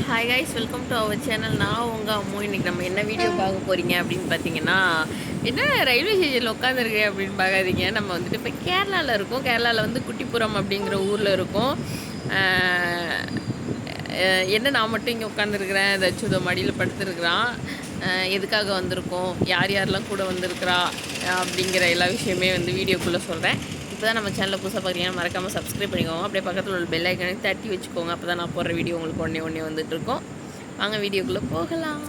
Hi guys welcome to our channel நான் உங்கள் அம்மா. இன்றைக்கி நம்ம என்ன வீடியோ பார்க்க போகிறீங்க அப்படின்னு பார்த்தீங்கன்னா என்ன ரயில்வே ஸ்டேஷனில் உட்காந்துருக்கேன் அப்படின்னு பார்க்காதீங்க. நம்ம வந்துட்டு இப்போ கேரளாவில் இருக்கோம். கேரளாவில் வந்து குட்டிப்புறம் அப்படிங்கிற ஊரில் இருக்கோம். என்ன நான் மட்டும் இங்கே உட்காந்துருக்குறேன் ஏதாச்சும் மடியில் படுத்துருக்குறான். எதுக்காக வந்திருக்கோம்? யார் யாரெல்லாம் கூட வந்திருக்கிறா? அப்படிங்கிற எல்லா விஷயமே வந்து வீடியோக்குள்ளே சொல்கிறேன் இப்போ தான் நம்ம சேனலில் புதுசாக பார்த்தீங்கன்னா மறக்காமல் சப்ஸ்கிரைப் பண்ணிக்கோங்க. அப்படியே பக்கத்தில் உள்ள பெல் ஐக்கனை தட்டி வச்சுக்கோங்க. அப்போ தான் நான் போடுற வீடியோ உங்களுக்கு ஒன்றே ஒன்றே வந்துட்டுருக்கோம் வாங்க வீடியோக்குள்ளே போகலாம்.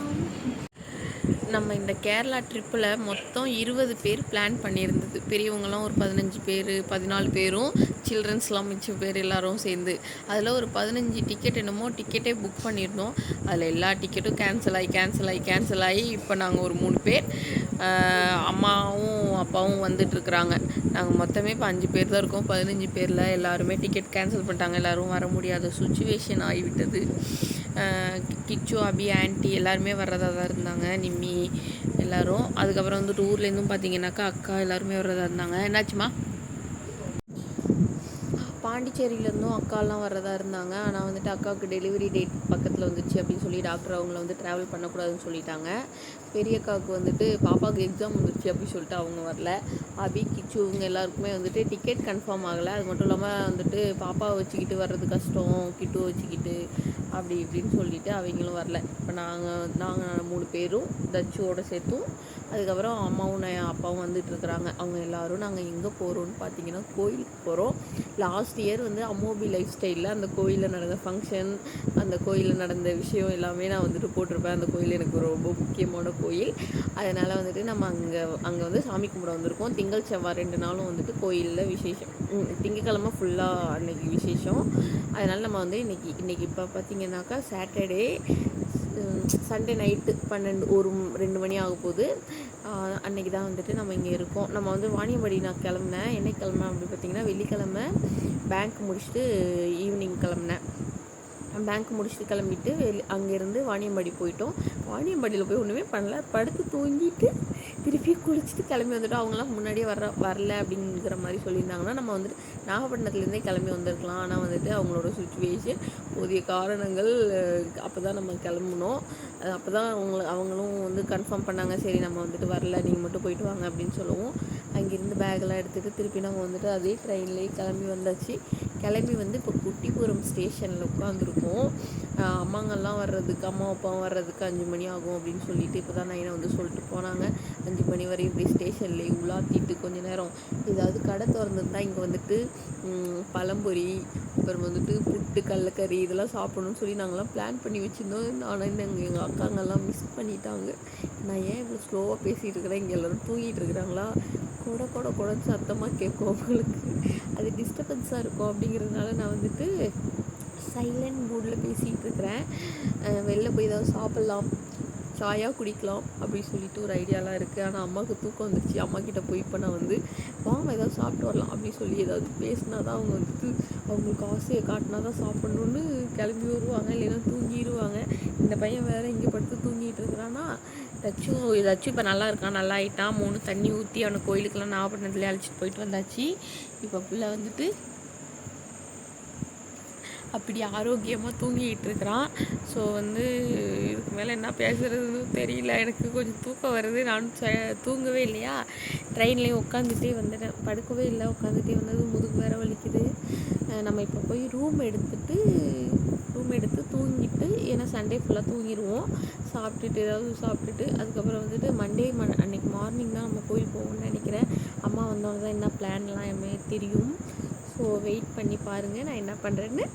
நம்ம இந்த கேரளா ட்ரிப்பில் மொத்தம் இருபது பேர் பிளான் பண்ணியிருந்தது. பெரியவங்களாம் ஒரு பதினஞ்சு பேர் பதினாலு பேரும் சில்ட்ரன்ஸ்லாம் மிச்சம் பேர் எல்லோரும் சேர்ந்து. அதில் ஒரு பதினஞ்சு டிக்கெட் என்னமோ டிக்கெட்டே புக் பண்ணியிருந்தோம். அதில் எல்லா டிக்கெட்டும் கேன்சல் ஆகி கேன்சல் ஆகி கேன்சல் ஆகி இப்போ நாங்கள் ஒரு மூணு பேர். அம்மாவும் அப்பாவும் வந்துட்டுருக்குறாங்க. நாங்கள் மொத்தமே இப்போ அஞ்சு பேர் தான் இருக்கோம். பதினஞ்சு பேரில் எல்லாருமே டிக்கெட் கேன்சல் பண்ணிட்டாங்க. எல்லோரும் வர முடியாத சுச்சுவேஷன் ஆகிவிட்டது. கிச்சு அபி ஆன்ட்டி எல்லாருமே வர்றதா தான் இருந்தாங்க நிம்மி எல்லாரும். அதுக்கப்புறம் வந்துட்டு ஊர்லேருந்தும் பார்த்தீங்கன்னாக்கா அக்கா எல்லாருமே வர்றதா இருந்தாங்க. என்னாச்சுமா பாண்டிச்சேரியிலேருந்தும் அக்காலாம் வர்றதா இருந்தாங்க. ஆனால் வந்துட்டு அக்காவுக்கு டெலிவரி டேட் பக்கத்தில் வந்துச்சு அப்படின்னு சொல்லி டாக்டர் அவங்கள வந்து ட்ராவல் பண்ணக்கூடாதுன்னு சொல்லிட்டாங்க. பெரிய அக்காவுக்கு வந்துட்டு பாப்பாவுக்கு எக்ஸாம் வந்துருச்சு அப்படின்னு சொல்லிட்டு அவங்க வரல. அபி கிச்சு இவங்க எல்லாருக்குமே வந்துட்டு டிக்கெட் கன்ஃபார்ம் ஆகலை. அது மட்டும் இல்லாமல் வந்துட்டு பாப்பாவை வச்சுக்கிட்டு வர்றது கஷ்டம் கிட்டு வச்சுக்கிட்டு அப்படி இப்படின்னு சொல்லிட்டு அவங்களும் வரல. இப்போ நாங்கள் நாங்கள் மூணு பேரும் தச்சுவோட சேர்த்தும். அதுக்கப்புறம் அம்மாவும் நான் அப்பாவும் வந்துட்டு இருக்கிறாங்க. அவங்க எல்லாரும் நாங்கள் எங்கே போகிறோம்னு பார்த்தீங்கன்னா கோயிலுக்கு போகிறோம் லாஸ்ட் இயர் வந்து அம்மோபி லைஃப் ஸ்டைலில் அந்த கோயிலில் நடந்த ஃபங்க்ஷன் அந்த கோயிலில் நடந்த விஷயம் எல்லாமே நான் வந்துட்டு போட்டிருப்பேன் அந்த கோயில் எனக்கு ரொம்ப முக்கியமான கோயில். அதனால் வந்துட்டு நம்ம அங்கே அங்கே வந்து சாமி கும்பிட வந்திருக்கோம். திங்கள் செவ்வாய் ரெண்டு நாளும் வந்துட்டு கோயிலில் விசேஷம். திங்கக்கிழமை திங்கட்கிழமை ஃபுல்லாக அன்னைக்கு விசேஷம். அதனால் நம்ம வந்து இன்றைக்கி இன்றைக்கி இப்போ பார்த்தீங்கன்னாக்கா சாட்டர்டே சண்டே நைட்டு பன்னெண்டு ஒரு ரெண்டு மணி ஆக போகுது. அன்னைக்கு தான் வந்துட்டு நம்ம இங்கே இருக்கோம். நம்ம வந்து வாணியம்பாடி நான் கிளம்புனேன். என்னைக்கு கிளம்புனேன் அப்படி பார்த்தீங்கன்னா வெள்ளிக்கிழமை பேங்க் முடிச்சுட்டு ஈவினிங் கிளம்புனேன். பேங்க் முடிச்சுட்டு கிளம்பிட்டு வெளி அங்கேருந்து வாணியம்பாடி போயிட்டோம். வாணியம்பாடியில் போய் ஒன்றுமே பண்ணல. படுத்து தூங்கிட்டு திருப்பி குளிச்சுட்டு கிளம்பி வந்துட்டோம். அவங்களாம் முன்னாடியே வர வரல அப்படிங்கிற மாதிரி சொல்லியிருந்தாங்கன்னா நம்ம வந்துட்டு நாகப்பட்டினத்துலேருந்தே கிளம்பி வந்திருக்கலாம். ஆனால் வந்துட்டு அவங்களோட சுச்சுவேஷன் போதிய காரணங்கள் அப்போ தான் நம்ம கிளம்புனோம். அப்போ தான் அவங்கள அவங்களும் வந்து கன்ஃபார்ம் பண்ணாங்க சரி நம்ம வந்துட்டு வரல நீங்கள் மட்டும் போயிட்டு வாங்க அப்படின்னு சொல்லுவோம். அங்கேருந்து பேக்கெல்லாம் எடுத்துகிட்டு திருப்பி நாங்கள் வந்துட்டு அதே ட்ரெயின்லேயே கிளம்பி வந்தாச்சு. கிளம்பி வந்து இப்போ குட்டிபுரம் ஸ்டேஷனில் உட்காந்துருக்கோம். அம்மாங்கெல்லாம் வர்றதுக்கு அம்மா அப்பாவும் வர்றதுக்கு அஞ்சு மணி ஆகும் அப்படின்னு சொல்லிட்டு இப்போ தான் நைனை வந்து சொல்லிட்டு போனாங்க. அஞ்சு மணி வரை இப்படி ஸ்டேஷன்லேயே உலாத்திட்டு கொஞ்ச நேரம் ஏதாவது கடை திறந்துருந்தா இங்கே வந்துட்டு பழம்பொரி அப்புறம் வந்துட்டு புட்டு கடலக்கறி இதெல்லாம் சாப்பிடணும்னு சொல்லி நாங்கள்லாம் பிளான் பண்ணி வச்சுருந்தோம். ஆனால் இந்த எங்கள் எங்கள் அக்காங்கெல்லாம் மிஸ் பண்ணிட்டாங்க. நான் ஏன் இவ்வளோ ஸ்லோவாக பேசிகிட்டு இருக்கிறேன்? இங்கே எல்லோரும் தூங்கிட்டு இருக்கிறாங்களா? கூட கூட கூட சத்தமாக கேட்கும் அவங்களுக்கு. அது டிஸ்டர்பன்ஸாக இருக்கும் அப்படிங்கிறதுனால நான் வந்துட்டு சைலண்ட் மூடில் பேசிகிட்டு இருக்கிறேன். வெளில போய் ஏதாவது சாப்பிட்லாம். சாயாக குடிக்கலாம் அப்படின்னு சொல்லிட்டு ஒரு ஐடியாலாம் இருக்குது ஆனால் அம்மாவுக்கு தூக்கம் வந்துருச்சு. அம்மா கிட்டே போய் இப்போ நான் வந்து வாங்க ஏதாவது சாப்பிட்டு வரலாம் அப்படின்னு சொல்லி ஏதாவது பேசினா தான் அவங்க வந்துட்டு அவங்களுக்கு ஆசையை காட்டினா தான் சாப்பிட்ணுன்னு கிளம்பி வருவாங்க. இல்லைன்னா தூங்கிடுவாங்க. இந்த பையன் வேறு இங்கே படுத்து தூங்கிட்டு இருக்கிறான்னா ஏதாச்சும் ஏதாச்சும் இப்போ நல்லா இருக்கான் நல்லா ஆயிட்டான். மூணு தண்ணி ஊற்றி அவனை கோயிலுக்கெல்லாம் நாகப்பட்டினத்துலேயே அழைச்சிட்டு போயிட்டு வந்தாச்சு. இப்போ பிள்ளை வந்துட்டு அப்படி ஆரோக்கியமாக தூங்கிக்கிட்டு இருக்கிறான் ஸோ வந்து இதுக்கு மேலே என்ன பேசுறதுன்னு தெரியல. எனக்கு கொஞ்சம் தூக்கம் வருது. நானும் ச- தூங்கவே இல்லையா? ட்ரெயின்லேயும் உட்காந்துட்டே வந்துட்டேன். படுக்கவே இல்லை. உட்காந்துட்டே வந்தது முதுகு வேற வலிக்குது. நம்ம இப்போ போய் ரூம் எடுத்துட்டு ரூம் எடுத்து தூங்கிட்டு ஏன்னா சண்டே ஃபுல்லாக தூங்கிடுவோம் சாப்பிட்டுட்டு ஏதாவது சாப்பிட்டுட்டு அதுக்கப்புறம் வந்துட்டு மண்டே ம அன்னைக்கு மார்னிங் தான் நம்ம கோயில் போவோம்னு நினைக்கிறேன். அம்மா வந்தவங்க தான் என்ன பிளான்லாம் எதுவுமே தெரியும். ஸோ வெயிட் பண்ணி பாருங்கள் நான் என்ன பண்ணுறேன்னு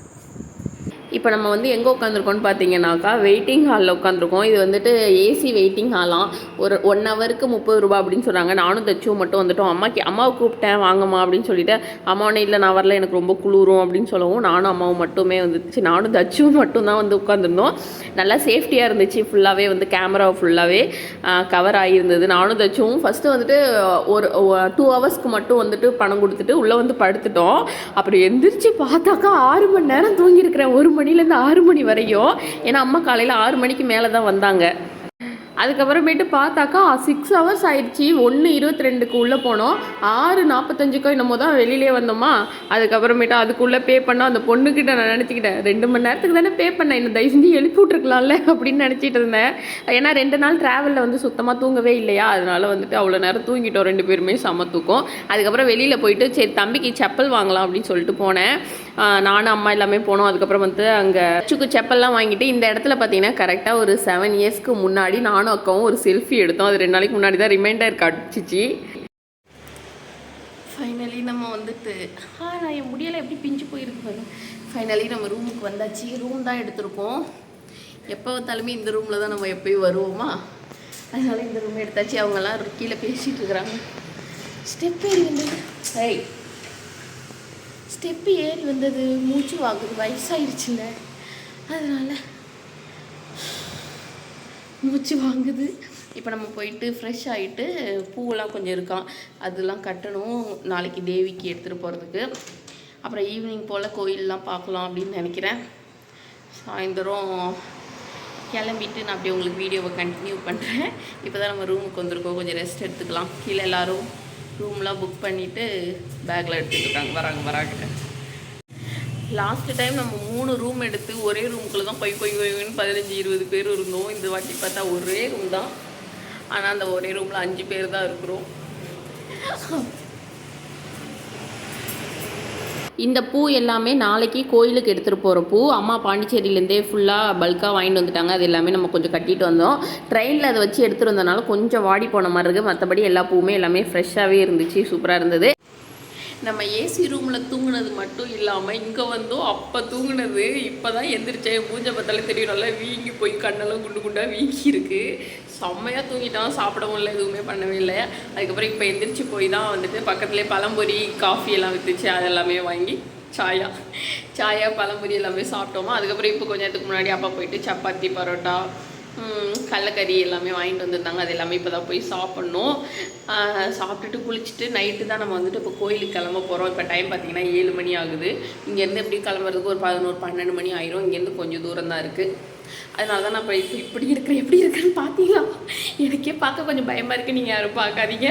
இப்போ நம்ம வந்து எங்கே உட்காந்துருக்கோம்னு பார்த்தீங்கன்னாக்கா வெயிட்டிங் ஹாலில் உட்காந்துருக்கோம். இது வந்துட்டு ஏசி வெயிட்டிங் ஹாலாம் ஒரு ஒன் ஹவருக்கு முப்பது ரூபா அப்படின்னு சொன்னாங்க நானும் தைச்சும் மட்டும் வந்துட்டோம். அம்மாக்கு அம்மாவை கூப்பிட்டேன் வாங்கம்மா அப்படின்னு சொல்லிட்டு அம்மாவனே இல்லை நான் வரல எனக்கு ரொம்ப குளிரும் அப்படின்னு சொல்லவும் நானும் அம்மாவும் மட்டுமே வந்துச்சு நானும் தச்சும் மட்டும் தான் வந்து உட்காந்துருந்தோம். நல்லா சேஃப்டியாக இருந்துச்சு. ஃபுல்லாகவே வந்து கேமரா ஃபுல்லாகவே கவர் ஆகியிருந்தது. நானும் தச்சும். ஃபஸ்ட்டு வந்துட்டு ஒரு டூ ஹவர்ஸ்க்கு மட்டும் வந்துட்டு பணம் கொடுத்துட்டு உள்ளே வந்து படுத்துட்டோம். அப்புறம் எந்திரிச்சு பார்த்தாக்கா ஆறு மணி நேரம் தூங்கியிருக்கிறேன். ஒரு மணிலேருந்து ஆறு மணி வரையும். ஏன்னா அம்மா காலையில் ஆறு மணிக்கு மேலே தான் வந்தாங்க. அதுக்கப்புறமேட்டு பார்த்தாக்கா சிக்ஸ் ஹவர்ஸ் ஆயிடுச்சு. ஒன்று இருபத்தி ரெண்டுக்கு உள்ளே போனோம். ஆறு நாற்பத்தஞ்சுக்கோ என்னமோ தான் வெளியிலே வந்தோமா. அதுக்கப்புறமேட்டு அதுக்குள்ளே பே பண்ணால் அந்த பொண்ணுக்கிட்ட நான் நினச்சிக்கிட்டேன் ரெண்டு மணி நேரத்துக்கு தானே பே பண்ணேன் என்ன தயவு செஞ்சு எழுப்பி விட்ருக்கலாம்ல அப்படின்னு நினச்சிட்டு இருந்தேன். ஏன்னா ரெண்டு நாள் ட்ராவலில் வந்து சுத்தமாக தூங்கவே இல்லையா? அதனால வந்துட்டு அவ்வளோ நேரம் தூங்கிட்டோம். ரெண்டு பேருமே செம தூக்கம். அதுக்கப்புறம் வெளியில் போயிட்டு சரி தம்பிக்கு செப்பல் வாங்கலாம் அப்படின்னு சொல்லிட்டு போனேன். நானும் அம்மா எல்லாமே போனோம். அதுக்கப்புறம் வந்து அங்கே சுக்கு செப்பல்லாம் வாங்கிட்டு இந்த இடத்துல பார்த்தீங்கன்னா கரெக்டாக ஒரு செவன் இயர்ஸ்க்கு முன்னாடி நானும் அக்காவும் ஒரு செல்ஃபி எடுத்தோம். அது ரெண்டு நாளைக்கு முன்னாடி தான் ரிமைண்டர் காட்டுச்சு ஃபைனலி நம்ம வந்துட்டு ஆ நான் என் முடியலை எப்படி பிஞ்சு போயிருக்கு ஃபைனலி நம்ம ரூமுக்கு வந்தாச்சு. ரூம் தான் எடுத்திருக்கோம். எப்போ வந்தாலுமே இந்த ரூமில் தான் நம்ம எப்பயும் வருவோமா? அதனால இந்த ரூம் எடுத்தாச்சு. அவங்கெல்லாம் கீழே பேசிகிட்டு இருக்கிறாங்க. ஸ்டெப் ஏறி வந்து ஐய் ஸ்டெப்பு ஏறி வந்தது மூச்சு வாங்குது வயசாயிருச்சுல்ல அதனால் மூச்சு வாங்குது. இப்போ நம்ம போயிட்டு ஃப்ரெஷ் ஆகிட்டு பூவெல்லாம் கொஞ்சம் இருக்கான் அதெல்லாம் கட்டணும். நாளைக்கு தேவிக்கு எடுத்துகிட்டு போகிறதுக்கு அப்புறம் ஈவினிங் போல் கோயிலெலாம் பார்க்கலாம் அப்படின்னு நினைக்கிறேன். சாயந்தரம் கிளம்பிட்டு நான் அப்படியே உங்களுக்கு வீடியோவை கண்டினியூ பண்ணுறேன் இப்போ தான் நம்ம ரூமுக்கு வந்திருக்கோம். கொஞ்சம் ரெஸ்ட் எடுத்துக்கலாம். கீழே எல்லோரும் ரூம்லாம் புக் பண்ணிவிட்டு பேக்கில் எடுத்துகிட்டு இருக்காங்க. வராங்க வராங்க. லாஸ்ட் டைம் நம்ம மூணு ரூம் எடுத்து ஒரே ரூம்குள்ளே தான் போய் போய் போய்னு பதினஞ்சு இருபது பேர் இருந்தோம். இந்த வாட்டி பார்த்தா ஒரே ரூம் தான். ஆனால் அந்த ஒரே ரூமில் அஞ்சு பேர் தான் இருக்கிறோம். இந்த பூ எல்லாமே நாளைக்கு கோயிலுக்கு எடுத்துகிட்டு போகிற பூ. அம்மா பாண்டிச்சேரியிலேருந்தே ஃபுல்லாக பல்காக வாங்கிட்டு வந்துட்டாங்க. அது எல்லாமே நம்ம கொஞ்சம் கட்டிட்டு வந்தோம். ட்ரெயினில் அதை வச்சு எடுத்துகிட்டு வந்தனால கொஞ்சம் வாடி போன மாதிரி இருக்குது மற்றபடி எல்லா பூவுமே எல்லாமே ஃப்ரெஷ்ஷாகவே இருந்துச்சு. சூப்பராக இருந்தது. நம்ம ஏசி ரூமில் தூங்கினது மட்டும் இல்லாமல் இங்கே வந்தோம் அப்போ தூங்கினது இப்போ தான் எந்திரிச்சேன் மூஞ்ச பார்த்தாலே தெரியும். நல்லா வீங்கி போய் கண்ணெல்லாம் குண்டு குண்டாக வீங்கி இருக்கு. செம்மையாக தூங்கிட்டான். சாப்பிடவும் இல்லை எதுவுமே பண்ணவே இல்லை. அதுக்கப்புறம் இப்போ எந்திரிச்சு போய் தான் வந்துட்டு பக்கத்துலேயே பழம்பொரி காஃபி எல்லாம் விற்றுச்சு அதெல்லாமே வாங்கி சாயா சாயா பழம்பொரி எல்லாமே சாப்பிட்டோமா. அதுக்கப்புறம் இப்போ கொஞ்ச நேரத்துக்கு முன்னாடி அப்பா போயிட்டு சப்பாத்தி பரோட்டா கடலக்கறி எல்லாமே வாங்கிட்டு வந்திருந்தாங்க. அது எல்லாமே இப்போ தான் போய் சாப்பிட்ணும். சாப்பிட்டுட்டு குளிச்சுட்டு நைட்டு தான் நம்ம வந்துட்டு இப்போ கோயிலுக்கு கிளம்ப போகிறோம் இப்போ டைம் பார்த்தீங்கன்னா ஏழு மணி ஆகுது. இங்கேருந்து எப்படி கிளம்புறதுக்கு ஒரு பதினோரு பன்னெண்டு மணி ஆயிரும். இங்கேருந்து கொஞ்சம் தூரம் தான் இருக்குது அதனால தான் நான் இப்போ இப்போ இப்படி இருக்கிறேன் எப்படி இருக்கிறேன்னு பார்த்தீங்களா எனக்கே பார்க்க கொஞ்சம் பயமாக இருக்குது நீங்கள் யாரும் பார்க்காதீங்க.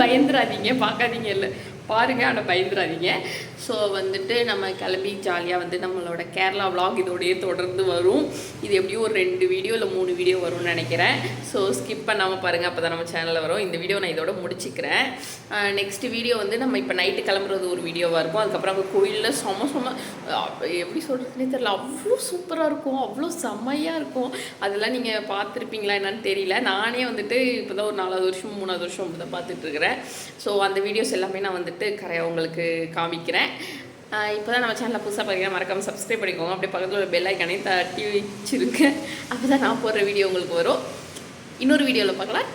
பயந்துடாதீங்க. பார்க்காதீங்க இல்லை. பாருங்கள் ஆனால் பயந்துடாதீங்க ஸோ வந்துட்டு நம்ம கிளம்பி ஜாலியாக வந்து நம்மளோட கேரளா விலாக் இதோடையே தொடர்ந்து வரும். இது எப்படியும் ஒரு ரெண்டு வீடியோ இல்லை மூணு வீடியோ வரும்னு நினைக்கிறேன். ஸோ ஸ்கிப் பண்ணாமல் பாருங்கள் அப்போ தான் நம்ம சேனலில் வரும். இந்த வீடியோ நான் இதோட முடிச்சுக்கிறேன். நெக்ஸ்ட் வீடியோ வந்து நம்ம இப்போ நைட்டு கிளம்புறது ஒரு வீடியோவாக இருக்கும். அதுக்கப்புறம் அங்கே கோயிலில் செம செம எப்படி சொல்கிறதுனே தெரில அவ்வளோ சூப்பராக இருக்கும். அவ்வளோ செம்மையாக இருக்கும். அதெல்லாம் நீங்கள் பார்த்துருப்பீங்களா என்னன்னு தெரியல. நானே வந்துட்டு இப்போ தான் ஒரு நாலாவது வருஷம் மூணாவது வருஷம் அப்படி தான் பார்த்துட்ருக்குறேன் ஸோ அந்த வீடியோஸ் எல்லாமே நான் வந்துட்டு வந்துட்டு கரையை உங்களுக்கு காமிக்கிறேன். இப்போ தான் நம்ம சேனலில் புதுசாக பார்த்தீங்கன்னா மறக்காமல் சப்ஸ்கிரைப் பண்ணிக்கோங்க. அப்படியே பக்கத்தில் ஒரு பெல் ஐக்கானே தட்டி வச்சிருக்கேன் அப்போ தான் நான் போடுற வீடியோ உங்களுக்கு வரும். இன்னொரு வீடியோவில் பார்க்கலாம்.